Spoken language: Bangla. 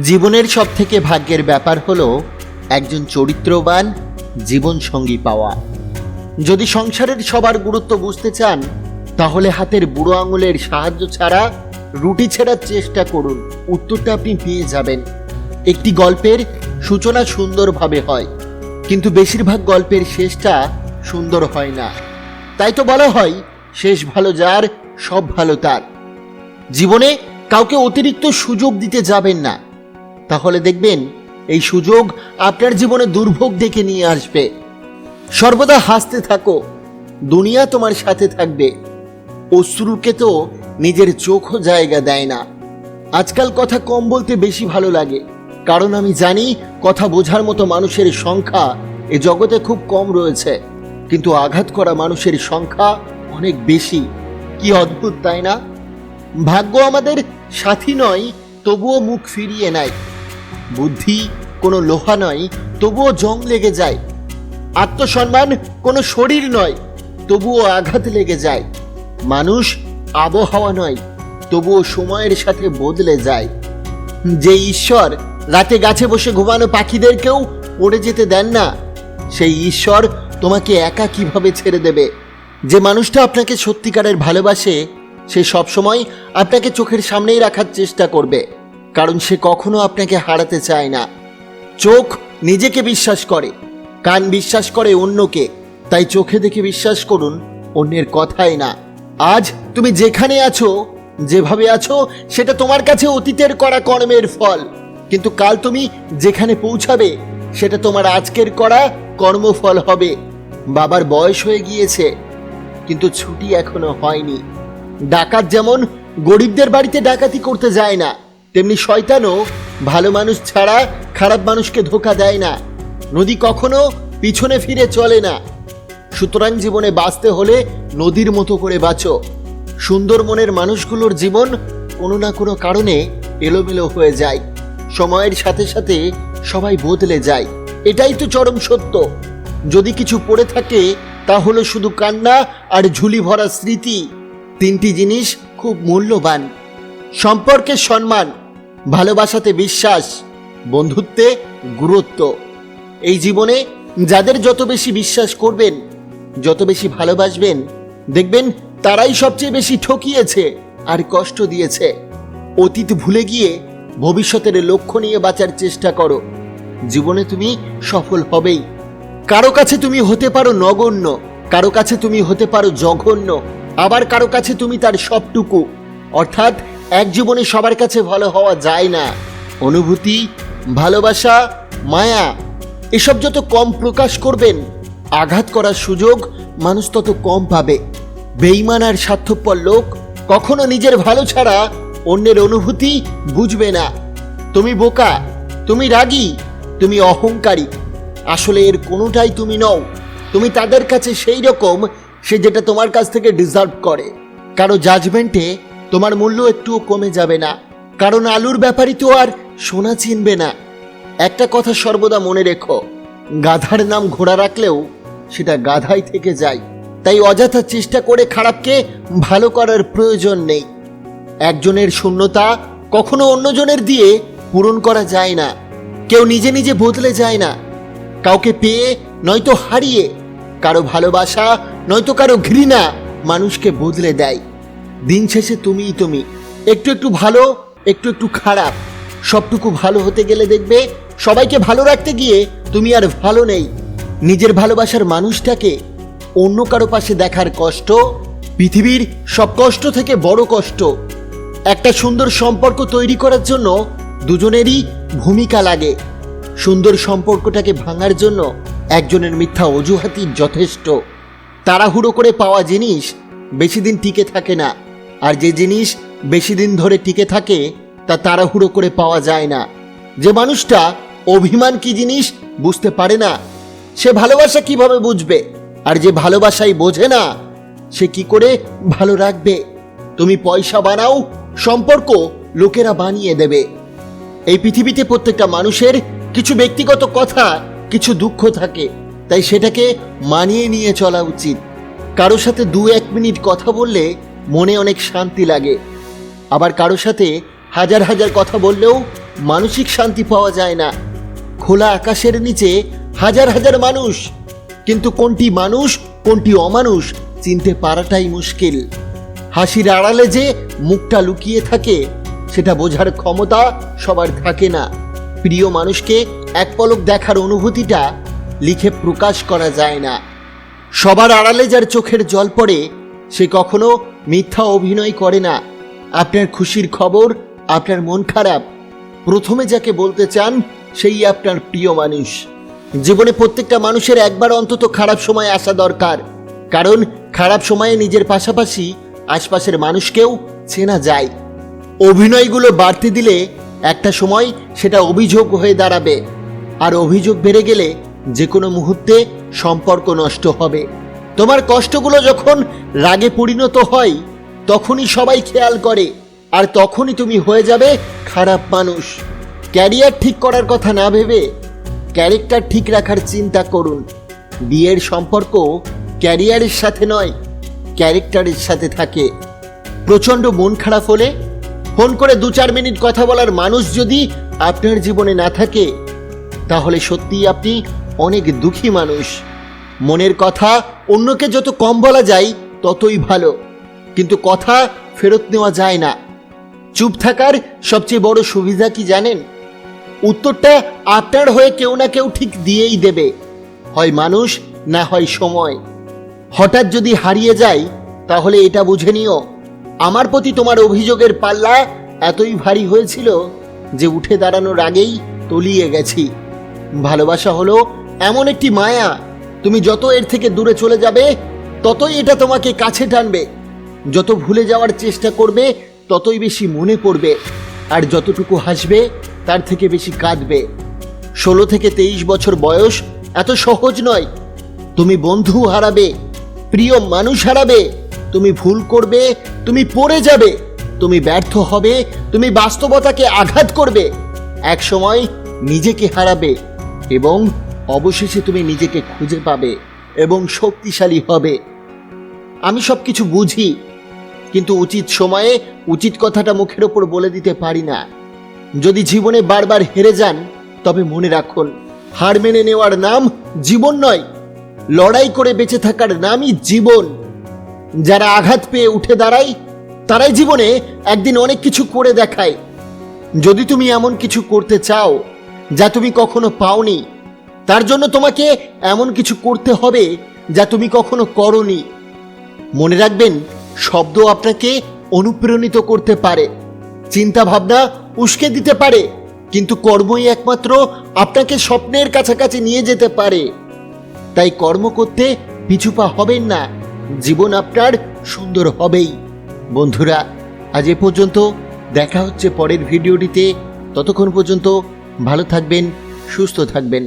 জীবনের সব থেকে ভাগ্যের ব্যাপার হলো একজন চরিত্রবান জীবনসঙ্গী পাওয়া। যদি সংসারের সবার গুরুত্ব বুঝতে চান, তাহলে হাতের বুড়ো আঙুলের সাহায্য ছাড়া রুটি ছেড়ার চেষ্টা করুন। উত্তরটা আপনি পেয়ে যাবেন। একটি গল্পের সূচনা সুন্দরভাবে হয়, কিন্তু বেশিরভাগ গল্পের শেষটা সুন্দর হয় না। তাই তো বলা হয়, শেষ ভালো যার, সব ভালো তার। জীবনে কাউকে অতিরিক্ত সুযোগ দিতে যাবেন না। তাহলে দেখবেন, এই সুযোগ আপনার জীবনে দুর্ভোগ ডেকে নিয়ে আসবে। সর্বদা হাসতে থাকো, দুনিয়া তোমার সাথে থাকবে। অশ্রুকে তো নিজের চোখও জায়গা দেয় না। আজকাল কথা কম বলতে বেশি ভালো লাগে, কারণ আমি জানি কথা বোঝার মতো মানুষের সংখ্যা এ জগতে খুব কম রয়েছে। কিন্তু আঘাত করা মানুষের সংখ্যা অনেক বেশি। কি অদ্ভুত, তাই না? ভাগ্য আমাদের সাথী নয়, তবুও মুখ ফিরিয়ে নেয়। বুদ্ধি কোনো লোহা নয়, তবুও জং লেগে যায়। আত্মসম্মান কোনো শরীর নয়, তবুও আঘাত লেগে যায়। মানুষ আবহাওয়া নয়, তবুও সময়ের সাথে বদলে যায়। যে ঈশ্বর রাতে গাছে বসে ঘুমানো পাখিদেরকেও পড়ে যেতে দেন না, সেই ঈশ্বর তোমাকে একা কীভাবে ছেড়ে দেবে? যে মানুষটা আপনাকে সত্যিকারের ভালোবাসে, সে সবসময় আপনাকে চোখের সামনেই রাখার চেষ্টা করবে। কারণ সে কখনো আপনাকে হারাতে চায় না। চোখ নিজেকে বিশ্বাস করে, কান বিশ্বাস করে অন্যকে, তাই চোখে দেখে বিশ্বাস করুন, অন্যের কথাই না। আজ তুমি যেখানে আছো, যেভাবে আছো, সেটা তোমার কাছে অতীতের করা কর্মের ফল। কিন্তু কাল তুমি যেখানে পৌঁছাবে, সেটা তোমার আজকের করা কর্মফল হবে। বাবার বয়স হয়ে গিয়েছে, কিন্তু ছুটি এখনও হয়নি। ডাকাত যেমন গরিবদের বাড়িতে ডাকাতি করতে যায় না তেমনি শয়তানও ভালো মানুষ ছাড়া খারাপ মানুষকে ধোকা দেয় না। নদী কখনো পিছনে ফিরে চলে না। সুতরাং জীবনে বাঁচতে হলে নদীর মতো করে বাঁচো। সুন্দর মনের মানুষগুলোর জীবন কোনো না কোনো কারণে এলোমেলো হয়ে যায়। সময়ের সাথে সাথে সবাই বদলে যায়। এটাই তো চরম সত্য। যদি কিছু পড়ে থাকে, তা হলো শুধু কান্না আর ঝুলি ভরা স্মৃতি। তিনটি জিনিস খুব মূল্যবান। সম্পর্কের সম্মান। ভালোবাসাতে বিশ্বাস, বন্ধুত্বে গুরুত্ব। এই জীবনে যাদের যত বেশি বিশ্বাস করবেন, যত বেশি ভালোবাসবেন, দেখবেন তারাই সবচেয়ে বেশি ঠকিয়েছে আর কষ্ট দিয়েছে। অতীত ভুলে গিয়ে ভবিষ্যতের লক্ষ্য নিয়ে বাঁচার চেষ্টা করো। জীবনে তুমি সফল হবেই। কারও কাছে তুমি হতে পারো নগণ্য, কারও কাছে তুমি হতে পারো জঘন্য, আবার কারও কাছে তুমি তার সবটুকু। অর্থাৎ এক জীবনে সবার কাছে ভালো হওয়া যায় না। অনুভূতি, ভালোবাসা, মায়া, এসব যত কম প্রকাশ করবেন, আঘাত করার সুযোগ মানুষ তত কম পাবে। বেইমান আর স্বার্থপর লোক কখনো নিজের ভালো ছাড়া অন্যের অনুভূতি বুঝবে না। তুমি বোকা, তুমি রাগী, তুমি অহংকারী। আসলে এর কোনোটাই তুমি নও। তুমি তাদের কাছে সেই রকম সে যেটা তোমার কাছ থেকে ডিজার্ভ করে। কারও জাজমেন্টে তোমার মূল্য একটুও কমে যাবে না। কারণ আলুর ব্যাপারই তো আর সোনা চিনবে না। একটা কথা সর্বদা মনে রেখো, গাধার নাম ঘোড়া রাখলেও সেটা গাধাই থেকে যায়। তাই অযথা চেষ্টা করে খারাপকে ভালো করার প্রয়োজন নেই। একজনের শূন্যতা কখনো অন্যজনের দিয়ে পূরণ করা যায় না। কেউ নিজে নিজে বদলে যায় না। কাউকে পেয়ে নয়তো হারিয়ে, কারও ভালোবাসা নয়তো কারও ঘৃণা মানুষকে বদলে দেয়। দিন শেষে তুমিই তুমি। একটু একটু ভালো, একটু একটু খারাপ। সবটুকু ভালো হতে গেলে দেখবে, সবাইকে ভালো রাখতে গিয়ে তুমি আর ভালো নেই। নিজের ভালোবাসার মানুষটাকে অন্য কারও পাশে দেখার কষ্ট, পৃথিবীর সব কষ্ট থেকে বড় কষ্ট। একটা সুন্দর সম্পর্ক তৈরি করার জন্য দুজনেরই ভূমিকা লাগে। সুন্দর সম্পর্কটাকে ভাঙার জন্য একজনের মিথ্যা অজুহাতই যথেষ্ট। তাড়াহুড়ো করে পাওয়া জিনিস বেশি দিন টিকে থাকে না। আর যে জিনিস বেশি দিন ধরে টিকে থাকে, তা তাড়াহুড়ো করে পাওয়া যায় না। যে মানুষটা অভিমান কি জিনিস বুঝতে পারে না, সে ভালোবাসা কীভাবে বুঝবে? আর যে ভালোবাসাই বোঝে না, সে কি করে ভালো রাখবে? তুমি পয়সা বানাও, সম্পর্ক লোকেরা বানিয়ে দেবে। এই পৃথিবীতে প্রত্যেকটা মানুষের কিছু ব্যক্তিগত কথা, কিছু দুঃখ থাকে, তাই সেটাকে মানিয়ে নিয়ে চলা উচিত। কারোর সাথে দু এক মিনিট কথা বললে মনে অনেক শান্তি লাগে। আবার কারোর সাথে হাজার হাজার কথা বললেও মানসিক শান্তি পাওয়া যায় না। খোলা আকাশের নিচে হাজার হাজার মানুষ, কিন্তু কোনটি মানুষ, কোনটি অমানুষ চিনতে পারাটাই মুশকিল। হাসির আড়ালে যে মুখটা লুকিয়ে থাকে, সেটা বোঝার ক্ষমতা সবার থাকে না। প্রিয় মানুষকে এক পলক দেখার অনুভূতিটা লিখে প্রকাশ করা যায় না। সবার আড়ালে যার চোখের জল পড়ে, সে কখনো মিথ্যা অভিনয় করে না। আপনার খুশির খবর, আপনার মন খারাপ। প্রথমে যাকে বলতে চান, সেই আপনার প্রিয় মানুষ। জীবনে প্রত্যেকটা মানুষের একবার অন্তত খারাপ সময় আসা দরকার। কারণ, খারাপ সময়ে নিজের পাশাপাশি আশপাশের মানুষকেও চেনা যায়। অভিনয়গুলো বাড়তে দিলে একটা সময় সেটা অভিযোগ হয়ে দাঁড়াবে। আর অভিযোগ বেড়ে গেলে যে কোনো মুহূর্তে সম্পর্ক নষ্ট হবে। তোমার কষ্টগুলো যখন রাগে পরিণত হয়, তখনই সবাই খেয়াল করে, আর তখনই তুমি হয়ে যাবে খারাপ মানুষ। ক্যারিয়ার ঠিক করার কথা না ভেবে, ক্যারেক্টার ঠিক রাখার চিন্তা করুন। বিয়ের সম্পর্ক ক্যারিয়ারের সাথে নয়, ক্যারেক্টারের সাথে থাকে। প্রচণ্ড মন খারাপ হলে, ফোন করে দু চার মিনিট কথা বলার মানুষ যদি আপনার জীবনে না থাকে, তাহলে সত্যিই আপনি অনেক দুঃখী মানুষ। মনের কথা অন্যকে যত কম বলা যায়, ততই ভালো। কিন্তু কথা ফেরত নেওয়া যায় না। চুপ থাকার সবচেয়ে বড় সুবিধা কি জানেন? উত্তরটা আপনার হয়ে কেউ না কেউ ঠিক দিয়েই দেবে। হয় মানুষ, না হয় সময়। হঠাৎ যদি হারিয়ে যায়, তাহলে এটা বুঝে নিও। আমার প্রতি তোমার অভিযোগের পাল্লা এতই ভারী হয়েছিল যে উঠে দাঁড়ানোর আগেই তলিয়ে গেছি। ভালোবাসা হলো এমন একটি মায়া তুমি যত এর থেকে দূরে চলে যাবে, ততই এটা তোমাকে কাছে টানবে। যত ভুলে যাওয়ার চেষ্টা করবে, ততই বেশি মনে পড়বে। আর যতটুকু হাসবে, তার থেকে বেশি কাঁদবে। ষোলো থেকে তেইশ বছর বয়স এত সহজ নয়। তুমি বন্ধু হারাবে, প্রিয় মানুষ হারাবে, তুমি ভুল করবে, তুমি পড়ে যাবে, তুমি ব্যর্থ হবে, তুমি বাস্তবতাকে আঘাত করবে। এক সময় নিজেকে হারাবে এবং অবশেষে তুমি নিজেকে খুঁজে পাবে এবং শক্তিশালী হবে। আমি সব কিছু বুঝি, কিন্তু উচিত সময়ে উচিত কথাটা মুখের ওপর বলে দিতে পারি না। যদি জীবনে বারবার হেরে যান, তবে মনে রাখুন, হার মেনে নেওয়ার নাম জীবন নয়, লড়াই করে বেঁচে থাকার নামই জীবন। যারা আঘাত পেয়ে উঠে দাঁড়ায়, তারাই জীবনে একদিন অনেক কিছু করে দেখায়। যদি তুমি এমন কিছু করতে চাও, যা তুমি কখনো পাওনি তার জন্য তোমাকে এমন কিছু করতে হবে যা তুমি কখনো করনি। মনে রাখবেন, শব্দ আপনাকে অনুপ্রাণিত করতে পারে চিন্তা ভাবনা উস্কে দিতে পারে, কিন্তু কর্মই একমাত্র আপনাকে স্বপ্নের কাছাকাছি নিয়ে যেতে পারে। তাই কর্ম করতে পিছুপা হবেন না, জীবন আপনার সুন্দর হবেই। বন্ধুরা, আজ এ পর্যন্ত, দেখা হচ্ছে পরের ভিডিওটিতে। ততক্ষণ পর্যন্ত ভালো থাকবেন, সুস্থ থাকবেন।